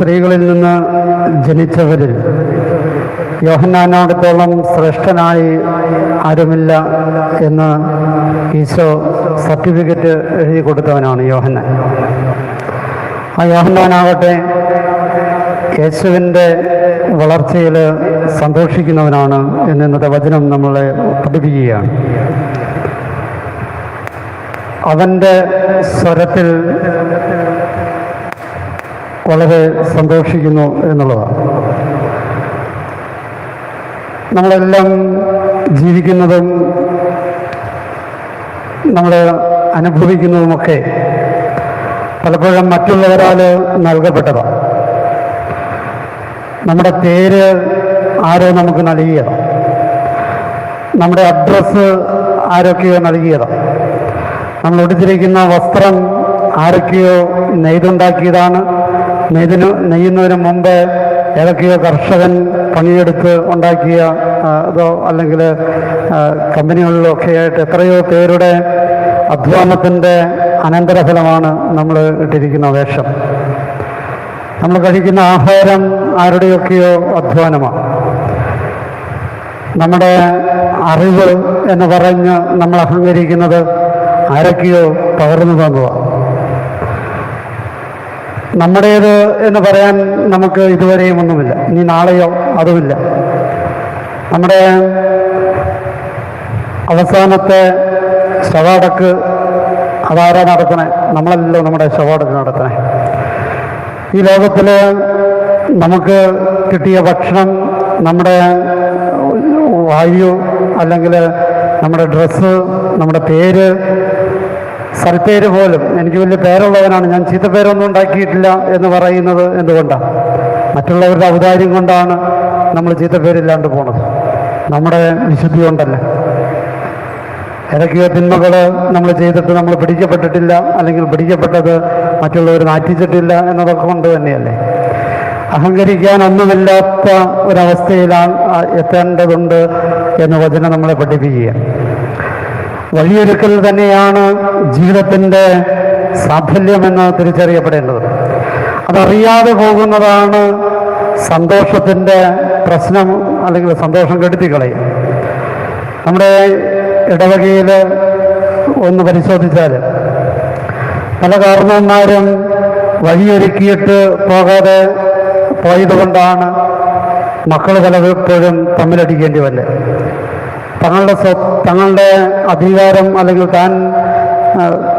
സ്ത്രീകളിൽ നിന്ന് ജനിച്ചവരിൽ യോഹന്നാനോടത്തോളം ശ്രേഷ്ഠനായി ആരുമില്ല എന്ന് ഈശോ സർട്ടിഫിക്കറ്റ് എഴുതി കൊടുത്തവനാണ് യോഹന്നാൻ. ആ യോഹന്നാനാകട്ടെ യേശുവിന്റെ വളർച്ചയിൽ സന്തോഷിക്കുന്നവനാണ് എന്ന് ഇന്നത്തെ വചനം നമ്മളെ പഠിപ്പിക്കുകയാണ്. അവന്റെ സ്വരത്തിൽ വളരെ സന്തോഷിക്കുന്നു എന്നുള്ളതാണ്. നമ്മളെല്ലാം ജീവിക്കുന്നതും നമ്മൾ അനുഭവിക്കുന്നതുമൊക്കെ പലപ്പോഴും മറ്റുള്ളവരാൽ നൽകപ്പെട്ടതാണ്. നമ്മുടെ പേര് ആരോ നമുക്ക് നൽകിയതാണ്. നമ്മുടെ അഡ്രസ്സ് ആരൊക്കെയോ നൽകിയതാണ്. നമ്മൾ ഉടുത്തിരിക്കുന്ന വസ്ത്രം ആരൊക്കെയോ നെയ്തുണ്ടാക്കിയതാണ്. നെയ്തിന് നെയ്യുന്നതിന് മുമ്പ് ഏതൊക്കെയോ കർഷകൻ പണിയെടുത്ത് ഉണ്ടാക്കിയ അതോ അല്ലെങ്കിൽ കമ്പനികളിലോ ഒക്കെ ആയിട്ട് എത്രയോ പേരുടെ അധ്വാനത്തിന്റെ അനന്തരഫലമാണ് നമ്മൾ ഇട്ടിരിക്കുന്ന വേഷം. നമ്മൾ കഴിക്കുന്ന ആഹാരം ആരുടെയൊക്കെയോ അധ്വാനമാണ്. നമ്മുടെ അറിവ് എന്ന് പറഞ്ഞ് നമ്മൾ അഹങ്കരിക്കുന്നത് ആരൊക്കെയോ പകർന്നു തന്നതാണ്. നമ്മുടേത് എന്ന് പറയാൻ നമുക്ക് ഇതുവരെയും ഒന്നുമില്ല. ഇനി നാളെയോ അതുമില്ല. നമ്മുടെ അവസാനത്തെ ശവാടക്ക് അതാരാ നടത്തണേ. നമ്മളല്ലോ നമ്മുടെ ശവാടക്ക് നടത്തണേ. ഈ ലോകത്തിൽ നമുക്ക് കിട്ടിയ ഭക്ഷണം നമ്മുടെ വായു അല്ലെങ്കിൽ നമ്മുടെ ഡ്രസ്സ് നമ്മുടെ പേര് സൽപ്പേര് പോലും എനിക്ക് വലിയ പേരുള്ളവനാണ്. ഞാൻ ചീത്തപ്പേരൊന്നും ഉണ്ടാക്കിയിട്ടില്ല എന്ന് പറയുന്നത് എന്തുകൊണ്ടാണ്? മറ്റുള്ളവരുടെ ഔദാര്യം കൊണ്ടാണ് നമ്മൾ ചീത്തപ്പേരില്ലാണ്ട് പോണത്. നമ്മുടെ വിശുദ്ധി കൊണ്ടല്ല. ഏതൊക്കെയോ തിന്മകൾ നമ്മൾ ചെയ്തിട്ട് നമ്മൾ പിടിക്കപ്പെട്ടിട്ടില്ല അല്ലെങ്കിൽ പിടിക്കപ്പെട്ടത് മറ്റുള്ളവർ നാറ്റിച്ചിട്ടില്ല എന്നതൊക്കെ കൊണ്ട് തന്നെയല്ലേ? അഹങ്കരിക്കാൻ ഒന്നുമില്ലാത്ത ഒരവസ്ഥയിലാണ് എത്തേണ്ടതുണ്ട് എന്ന് വചനം നമ്മളെ പഠിപ്പിക്കുക വഴിയൊരുക്കൽ തന്നെയാണ് ജീവിതത്തിന്റെ സാഫല്യമെന്ന് തിരിച്ചറിയപ്പെടേണ്ടത്. അതറിയാതെ പോകുന്നതാണ് സന്തോഷത്തിന്റെ പ്രശ്നം അല്ലെങ്കിൽ സന്തോഷം കെടുത്തിക്കളയും. നമ്മുടെ ഇടവകയിൽ ഒന്ന് പരിശോധിച്ചാൽ പല കാരണവന്മാരും വഴിയൊരുക്കിയിട്ട് പോകാതെ പോയതുകൊണ്ടാണ് മക്കൾ പലപ്പോഴും തമ്മിലടിക്കേണ്ടി വല്ലേ തങ്ങളുടെ തങ്ങളുടെ അധികാരം അല്ലെങ്കിൽ താൻ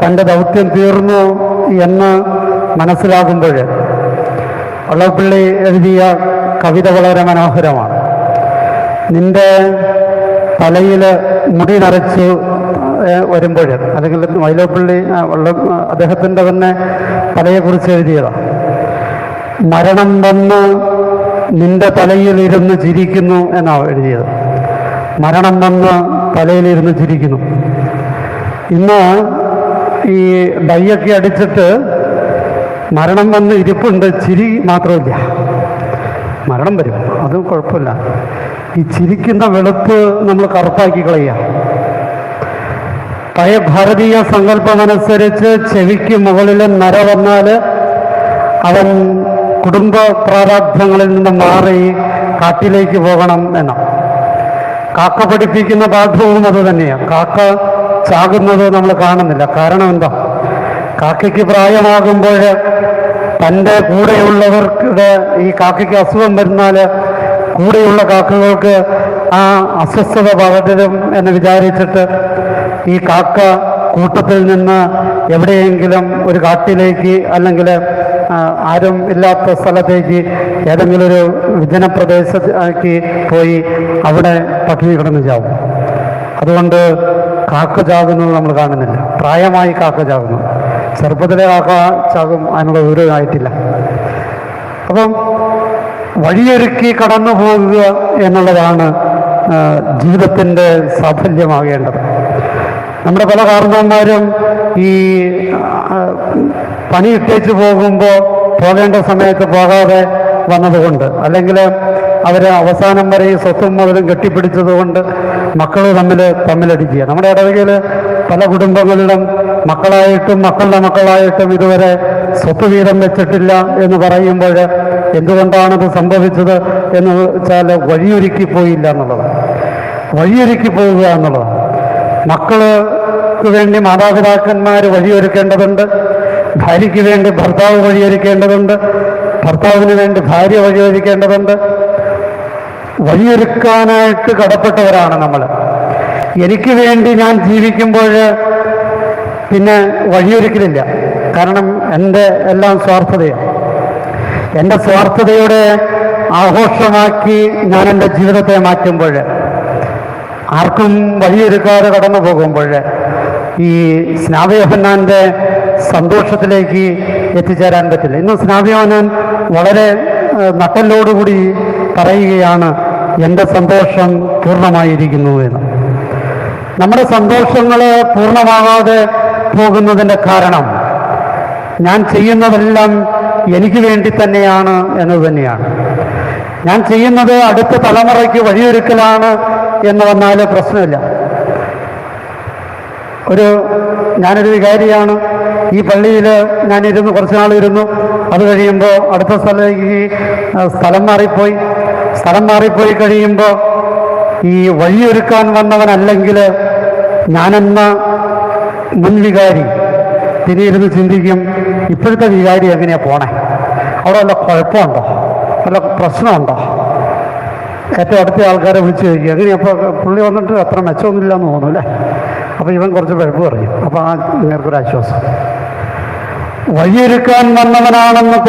തന്റെ ദൗത്യം തീർന്നു എന്ന് മനസ്സിലാകുമ്പോൾ വള്ളപ്പിള്ളി എഴുതിയ കവിത വളരെ മനോഹരമാണ്. നിന്റെ തലയിൽ മുടി നരച്ചു വരുമ്പോൾ അല്ലെങ്കിൽ വൈലോപ്പള്ളി വള്ളം അദ്ദേഹത്തിന്റെ തന്നെ തലയെക്കുറിച്ച് എഴുതിയതാണ് മരണം വന്ന് നിന്റെ തലയിൽ ഇരുന്ന് ചിരിക്കുന്നു എന്നാണ് എഴുതിയത്. മരണം വന്ന് തലയിലിരുന്ന് ചിരിക്കുന്നു. ഇന്ന് ഈ ഡൈയൊക്കെ അടിച്ചിട്ട് മരണം വന്ന് ഇരിപ്പുണ്ട് ചിരി മാത്രമില്ല മരണം വരും അത് കുഴപ്പമില്ല. ഈ ചിരിക്കുന്ന വെളുപ്പ് നമ്മൾ കറുപ്പാക്കി കളയുക. പഴയ ഭാരതീയ സങ്കല്പമനുസരിച്ച് ചെവിക്ക് മുകളിൽ നര വന്നാൽ അവൻ കുടുംബ പ്രാരാബ്ധങ്ങളിൽ നിന്ന് മാറി കാട്ടിലേക്ക് പോകണം എന്നാണ്. കാക്ക പഠിപ്പിക്കുന്ന പാഠവും അത് തന്നെയാണ് കാക്ക ചാകുന്നത് നമ്മൾ കാണുന്നില്ല. കാരണം എന്താ? കാക്കയ്ക്ക് പ്രായമാകുമ്പോൾ തന്റെ കൂടെയുള്ളവർക്ക് ഈ കാക്കയ്ക്ക് അസുഖം വരുന്നാൽ കൂടെയുള്ള കാക്കകൾക്ക് ആ അസ്വസ്ഥത പകരും എന്ന് വിചാരിച്ചിട്ട് ഈ കാക്ക കൂട്ടത്തിൽ നിന്ന് എവിടെയെങ്കിലും ഒരു കാട്ടിലേക്ക് അല്ലെങ്കിൽ ആരും ഇല്ലാത്ത സ്ഥലത്തേക്ക് ഏതെങ്കിലും ഒരു വിജന പ്രദേശത്തേക്ക് പോയി അവിടെ പട്ടിണി കിടന്ന് ചാവും. അതുകൊണ്ട് കാക്ക ചാകുന്നത് നമ്മൾ കാണുന്നില്ല. പ്രായമായി കാക്ക ചാകുന്നു. ചെറുപ്പത്തിലെ കാക്ക ചാകും അതിനുള്ള വിവരമായിട്ടില്ല അപ്പം വഴിയൊരുക്കി കടന്നു പോകുക എന്നുള്ളതാണ് ജീവിതത്തിന്റെ സാഫല്യമാകേണ്ടത്. നമ്മുടെ പല കാരണവന്മാരും ഈ പണി ഇട്ടേച്ച് പോകുമ്പോൾ പോകേണ്ട സമയത്ത് പോകാതെ വന്നതുകൊണ്ട്. അല്ലെങ്കിൽ അവർ അവസാനം വരെ ഈ സ്വത്തും മുതലും കെട്ടിപ്പിടിച്ചതുകൊണ്ട് മക്കൾ തമ്മിൽ തമ്മിലടിക്കുക. നമ്മുടെ ഇടവകയിൽ പല കുടുംബങ്ങളിലും മക്കളായിട്ടും മക്കളുടെ മക്കളായിട്ടും ഇതുവരെ സ്വത്ത് വീതം വെച്ചിട്ടില്ല എന്ന് പറയുമ്പോൾ എന്തുകൊണ്ടാണത് സംഭവിച്ചത് എന്ന് വെച്ചാൽ വഴിയൊരുക്കി പോയില്ല എന്നുള്ളതാണ് വഴിയൊരുക്കി പോവുക എന്നുള്ളതാണ് മക്കൾക്ക് വേണ്ടി മാതാപിതാക്കന്മാർ വഴിയൊരുക്കേണ്ടതുണ്ട്. ഭാര്യയ്ക്ക് വേണ്ടി ഭർത്താവ് വഴിയൊരുക്കേണ്ടതുണ്ട്. ഭർത്താവിന് വേണ്ടി ഭാര്യ വഴിയൊരുക്കേണ്ടതുണ്ട്. വഴിയൊരുക്കാനായിട്ട് കടപ്പെട്ടവരാണ് നമ്മൾ എനിക്ക് വേണ്ടി ഞാൻ ജീവിക്കുമ്പോൾ പിന്നെ വഴിയൊരുക്കലില്ല. കാരണം എന്റെ എല്ലാം സ്വാർത്ഥതയാണ്. എന്റെ സ്വാർത്ഥതയുടെ ആഘോഷമാക്കി ഞാൻ എന്റെ ജീവിതത്തെ മാറ്റുമ്പോൾ ആർക്കും വഴിയൊരുക്കാതെ കടന്നു പോകുമ്പോൾ ഈ സ്നാവയോഹന്നാന്റെ സന്തോഷത്തിലേക്ക് എത്തിച്ചേരാൻ പറ്റില്ല. ഇന്ന് സ്നാവയോഹന്നാൻ വളരെ നട്ടലോടുകൂടി പറയുകയാണ് എന്റെ സന്തോഷം പൂർണമായിരിക്കുന്നു എന്ന്. നമ്മുടെ സന്തോഷങ്ങൾ പൂർണമാകാതെ പോകുന്നതിന്റെ കാരണം ഞാൻ ചെയ്യുന്നതെല്ലാം എനിക്ക് വേണ്ടി തന്നെയാണ് എന്നത് തന്നെയാണ്. ഞാൻ ചെയ്യുന്നത് അടുത്ത തലമുറയ്ക്ക് വഴിയൊരുക്കലാണ് എന്ന് വന്നാൽ പ്രശ്നമില്ല. ഒരു ഞാനൊരു വികാരിയാണ്. ഈ പള്ളിയിൽ ഞാൻ ഇരുന്ന് കുറച്ച് നാൾ ഇരുന്നു അത് കഴിയുമ്പോൾ അടുത്ത സ്ഥലത്തേക്ക് സ്ഥലം മാറിപ്പോയി. സ്ഥലം മാറിപ്പോയി കഴിയുമ്പോൾ ഈ വഴിയൊരുക്കാൻ വന്നവനല്ലെങ്കിൽ ഞാനെന്ന മുൻ വികാരി തിരിയിരുന്ന് ചിന്തിക്കും ഇപ്പോഴത്തെ വികാരി എങ്ങനെയാണ് പോണേ? അവിടെ വല്ല കുഴപ്പമുണ്ടോ? വല്ല പ്രശ്നമുണ്ടോ? ഏറ്റവും അടുത്ത ആൾക്കാരെ വിളിച്ച് ചോദിക്കുക എങ്ങനെയപ്പോൾ പുള്ളി വന്നിട്ട് അത്ര മെച്ചമൊന്നുമില്ല എന്ന് തോന്നുന്നു അല്ലേ? അപ്പോൾ ഇവൻ കുറച്ച് കുഴപ്പം പറയും. അപ്പോൾ ആ നേർക്കൊരു ആശ്വാസം. വഴിയൊരുക്കാൻ വന്നവനാണെന്ന്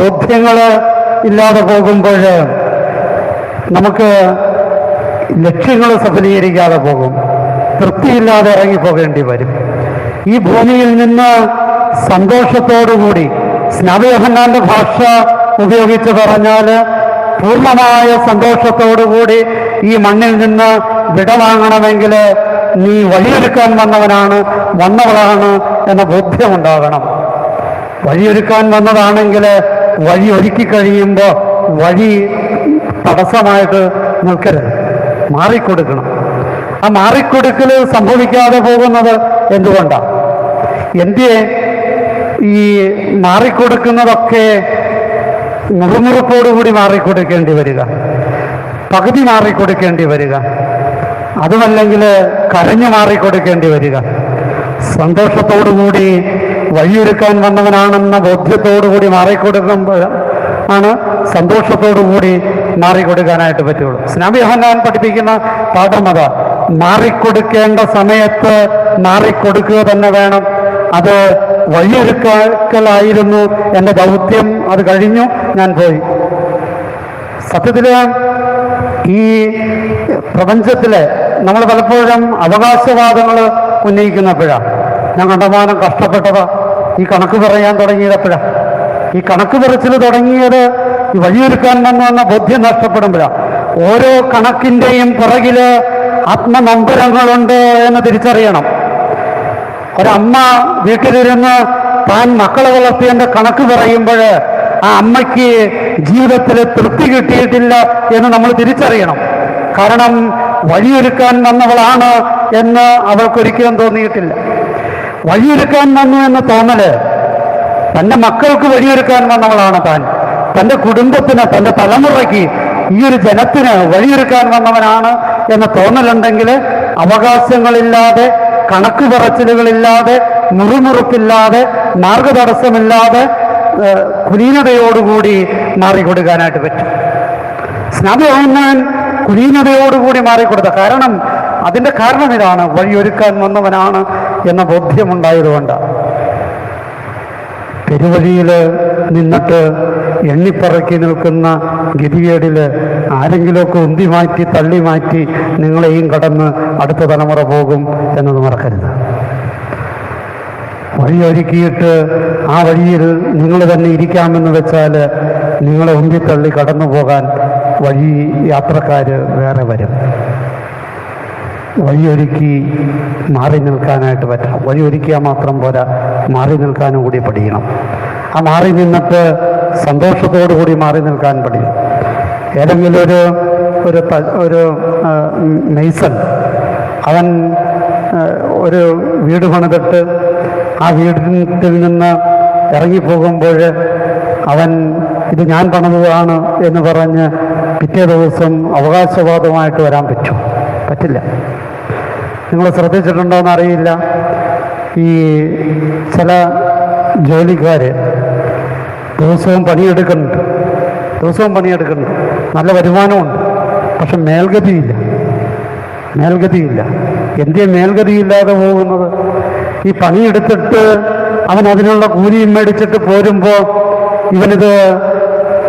ബോധ്യങ്ങൾ ഇല്ലാതെ പോകുമ്പോൾ നമുക്ക് ലക്ഷ്യങ്ങൾ സഫലീകരിക്കാതെ പോകും. തൃപ്തിയില്ലാതെ ഇറങ്ങിപ്പോകേണ്ടി വരും. ഈ ഭൂമിയിൽ നിന്ന് സന്തോഷത്തോടുകൂടി സ്നാബിഹന്നാന്റെ ഭാഷ ഉപയോഗിച്ച് പറഞ്ഞാൽ പൂർണമായ സന്തോഷത്തോടുകൂടി ഈ മണ്ണിൽ നിന്ന് വിടവാങ്ങണമെങ്കിൽ നീ വഴിയൊരുക്കാൻ വന്നവനാണ് വന്നവളാണ് എന്ന ബോധ്യമുണ്ടാകണം. വഴിയൊരുക്കാൻ വന്നതാണെങ്കിൽ വഴി ഒരുക്കി കഴിയുമ്പോൾ വഴി തടസ്സമായിട്ട് നിൽക്കരുത്. മാറിക്കൊടുക്കണം. ആ മാറിക്കൊടുക്കൽ സംഭവിക്കാതെ പോകുന്നത് എന്തുകൊണ്ടാണ് എന്തിയെ ഈ മാറിക്കൊടുക്കുന്നതൊക്കെ മുറുമുറുപ്പോടുകൂടി മാറിക്കൊടുക്കേണ്ടി വരിക? പകുതി മാറിക്കൊടുക്കേണ്ടി വരിക. അതുമല്ലെങ്കിൽ കരഞ്ഞു മാറിക്കൊടുക്കേണ്ടി വരിക. സന്തോഷത്തോടുകൂടി വഴിയൊരുക്കാൻ വന്നവനാണെന്ന ബോധ്യത്തോടുകൂടി മാറിക്കൊടുക്കുമ്പോൾ ആണ് സന്തോഷത്തോടുകൂടി മാറിക്കൊടുക്കാനായിട്ട് പറ്റുള്ളൂ. സ്നാബിഹന്നാൻ പഠിപ്പിക്കുന്ന പാഠം അതാ മാറിക്കൊടുക്കേണ്ട സമയത്ത് മാറിക്കൊടുക്കുക തന്നെ വേണം. അത് വഴിയൊരുക്കലായിരുന്നു എന്റെ ദൗത്യം. അത് കഴിഞ്ഞു ഞാൻ പോയി. സത്യത്തിൽ ഈ പ്രപഞ്ചത്തിലെ നമ്മൾ പലപ്പോഴും അവകാശവാദങ്ങൾ ഉന്നയിക്കുന്നപ്പോഴാണ് ഞാൻ കണ്ടമാനം കഷ്ടപ്പെട്ടതാ. ഈ കണക്ക് പറയാൻ തുടങ്ങിയപ്പോഴാ ഈ കണക്ക് പറച്ചിൽ തുടങ്ങിയത് വഴിയൊരുക്കാൻ വന്ന ബോധ്യം നഷ്ടപ്പെടുമ്പോഴാണ് ഓരോ കണക്കിന്റെയും പുറകിൽ ആത്മനമ്പരങ്ങളുണ്ട് എന്ന് തിരിച്ചറിയണം. ഒരമ്മ വീട്ടിലിരുന്ന് താൻ മക്കളെ വളർത്തിയതിന്റെ കണക്ക് പറയുമ്പോൾ ആ അമ്മയ്ക്ക് ജീവിതത്തിൽ തൃപ്തി കിട്ടിയിട്ടില്ല എന്ന് നമ്മൾ തിരിച്ചറിയണം. കാരണം വഴിയൊരുക്കാൻ വന്നവളാണ് എന്ന് അവൾക്കൊരിക്കലും തോന്നിയിട്ടില്ല. വഴിയൊരുക്കാൻ വന്നു എന്ന് തോന്നൽ തന്റെ മക്കൾക്ക് വഴിയൊരുക്കാൻ വന്നവളാണ് താൻ. തന്റെ കുടുംബത്തിന് തന്റെ തലമുറയ്ക്ക് ഈ ഒരു ജനത്തിന് വഴിയൊരുക്കാൻ വന്നവനാണ് എന്ന് തോന്നലുണ്ടെങ്കിൽ അവകാശങ്ങളില്ലാതെ കണക്ക് പറച്ചിലുകളില്ലാതെ മുറുമുറുപ്പില്ലാതെ മാർഗതടസ്സമില്ലാതെ കുലീനതയോടുകൂടി മാറിക്കൊടുക്കാനായിട്ട് പറ്റും. സ്നാപയോഹന്നാൻ കുലീനതയോടുകൂടി മാറിക്കൊടുത്ത കാരണം അതിന്റെ കാരണം ഇതാണ്. വഴിയൊരുക്കാൻ വന്നവനാണ് എന്ന ബോധ്യമുണ്ടായതുകൊണ്ട് പെരുവഴിയിൽ നിന്നിട്ട് എണ്ണിപ്പറക്കി നിൽക്കുന്ന ഗതികേടിൽ ആരെങ്കിലുമൊക്കെ ഉന്തി മാറ്റി തള്ളി മാറ്റി നിങ്ങളെയും കടന്ന് അടുത്ത തലമുറ പോകും എന്നത് മറക്കരുത്. വഴിയൊരുക്കിയിട്ട് ആ വഴിയിൽ നിങ്ങൾ തന്നെ ഇരിക്കാമെന്ന് വെച്ചാൽ നിങ്ങളെ ഉന്തിത്തള്ളി കടന്നു പോകാൻ വഴി യാത്രക്കാർ വേറെ വരും. വഴിയൊരുക്കി മാറി നിൽക്കാനായിട്ട് പറ്റണം. വഴിയൊരുക്കിയാൽ മാത്രം പോരാ. മാറി നിൽക്കാനും കൂടി പഠിക്കണം. ആ മാറി നിന്നിട്ട് സന്തോഷത്തോടു കൂടി മാറി നിൽക്കാൻ പഠിക്കണം. ഏതെങ്കിലും ഒരു ഒരു ഒരു മെയ്സൺ അവൻ ഒരു വീട് പണിതിട്ട് ആ വീടിൽ നിന്ന് ഇറങ്ങിപ്പോകുമ്പോൾ അവൻ ഇത് ഞാൻ പണിതതാണ് എന്ന് പറഞ്ഞ് പിറ്റേ ദിവസം അവകാശവാദമായിട്ട് വരാൻ പറ്റും പറ്റില്ല. നിങ്ങൾ ശ്രദ്ധിച്ചിട്ടുണ്ടോ എന്നറിയില്ല ഈ ചില ജോലിക്കാർ ദിവസവും പണിയെടുക്കുന്നുണ്ട്. ദിവസവും പണിയെടുക്കുന്നുണ്ട്. നല്ല വരുമാനമുണ്ട്. പക്ഷെ മേൽഗതിയില്ല. മേൽഗതിയില്ല. എന്തേ മേൽഗതിയില്ലാതെ പോകുന്നത്? ഈ പണിയെടുത്തിട്ട് അവൻ അതിനുള്ള കൂലിയും മേടിച്ചിട്ട് പോരുമ്പോൾ ഇവനിത്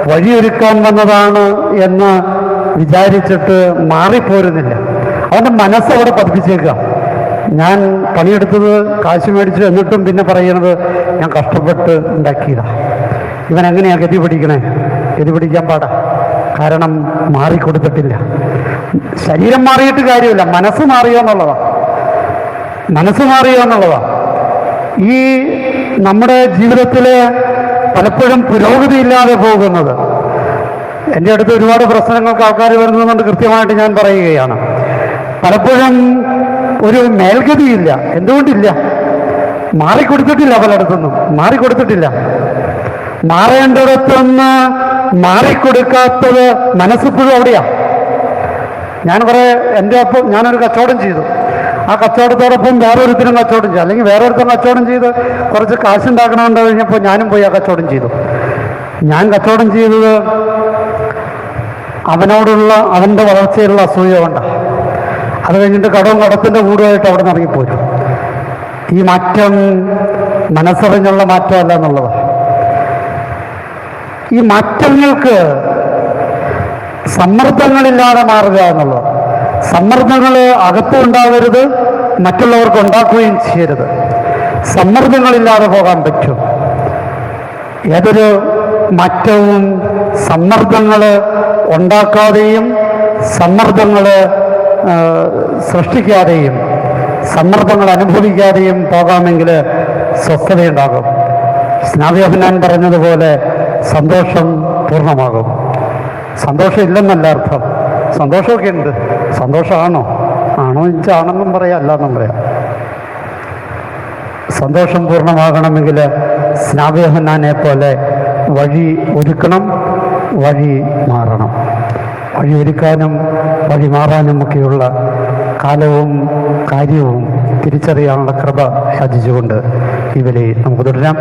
വഴിയൊരുക്കാൻ വന്നതാണ് എന്ന് വിചാരിച്ചിട്ട് മാറിപ്പോരുന്നില്ല. അവന്റെ മനസ്സ് അവിടെ പതിപ്പിച്ചേക്കാം ഞാൻ പണിയെടുത്തത് കാശ് മേടിച്ചു എന്നിട്ടും പിന്നെ പറയണത് ഞാൻ കഷ്ടപ്പെട്ട് ഉണ്ടാക്കിയതാണ് ഇവൻ എങ്ങനെയാണ് ഗതി പിടിക്കണേ? ഗതി പിടിക്കാൻ പാടാ. കാരണം മാറിക്കൊടുത്തിട്ടില്ല. ശരീരം മാറിയിട്ട് കാര്യമില്ല. മനസ്സ് മാറിയോ മനസ്സ് മാറിയോ ഈ നമ്മുടെ ജീവിതത്തിൽ പലപ്പോഴും പുരോഗതി ഇല്ലാതെ പോകുന്നത്. എന്റെ അടുത്ത് ഒരുപാട് പ്രശ്നങ്ങൾക്ക് ആൾക്കാർ വരുന്നതുകൊണ്ട് കൃത്യമായിട്ട് ഞാൻ പറയുകയാണ്. പലപ്പോഴും ഒരു മേൽഗതിയില്ല. എന്തുകൊണ്ടില്ല? മാറിക്കൊടുത്തിട്ടില്ല പലയിടത്തുനിന്നും. മാറിക്കൊടുത്തിട്ടില്ല. മാറേണ്ടിടത്തുനിന്ന് മാറിക്കൊടുക്കാത്തത് മനസ്സിപ്പോഴും അവിടെയാ. ഞാൻ കുറെ എന്റെ ഒപ്പം ഞാനൊരു കച്ചവടം ചെയ്തു. ആ കച്ചവടത്തോടൊപ്പം വേറൊരുത്തിനും കച്ചവടം ചെയ്തു. അല്ലെങ്കിൽ വേറൊരുത്തരും കച്ചവടം ചെയ്ത് കുറച്ച് കാശുണ്ടാക്കണമെന്ന് കഴിഞ്ഞപ്പോൾ ഞാനും പോയി ആ കച്ചവടം ചെയ്തു. ഞാൻ കച്ചവടം ചെയ്തത് അവനോടുള്ള അവന്റെ വളർച്ചയിലുള്ള അസൂയ കൊണ്ട അത് കഴിഞ്ഞിട്ട് കടവും കടത്തിന്റെ കൂടുമായിട്ട് അവിടെ നിന്ന് ഇറങ്ങിപ്പോരും ഈ മാറ്റം മനസ്സറിഞ്ഞുള്ള മാറ്റമല്ല എന്നുള്ളത്. ഈ മാറ്റങ്ങൾക്ക് സമ്മർദ്ദങ്ങളില്ലാതെ മാറുക എന്നുള്ളത്. സമ്മർദ്ദങ്ങൾ അകത്തും ഉണ്ടാകരുത് മറ്റുള്ളവർക്ക് ഉണ്ടാക്കുകയും ചെയ്യരുത്. സമ്മർദ്ദങ്ങളില്ലാതെ പോകാൻ പറ്റും. ഏതൊരു മാറ്റവും സമ്മർദ്ദങ്ങൾ ഉണ്ടാക്കാതെയും സമ്മർദ്ദങ്ങൾ സൃഷ്ടിക്കാതെയും സമ്മർദ്ദങ്ങൾ അനുഭവിക്കാതെയും പോകാമെങ്കിൽ സ്വസ്ഥതയുണ്ടാകും. സ്നാവ്യഭിനാൻ പറഞ്ഞതുപോലെ സന്തോഷം പൂർണമാകും. സന്തോഷം ഇല്ലെന്നല്ല അർത്ഥം. സന്തോഷമൊക്കെ ഉണ്ട്. സന്തോഷമാണോ? ആണോ വെച്ചാൽ ആണെന്നും പറയാം അല്ലാന്നും പറയാം. സന്തോഷം പൂർണമാകണമെങ്കിൽ സ്നാവ്യഹന്നാനെ പോലെ വഴി ഒരുക്കണം വഴി മാറണം. വഴി വഴിമാറാനും ഒക്കെയുള്ള കാലവും കാര്യവും തിരിച്ചറിയാനുള്ള കൃപ യാചിച്ചുകൊണ്ട് ഇവരെ നമുക്ക് തുടരാം.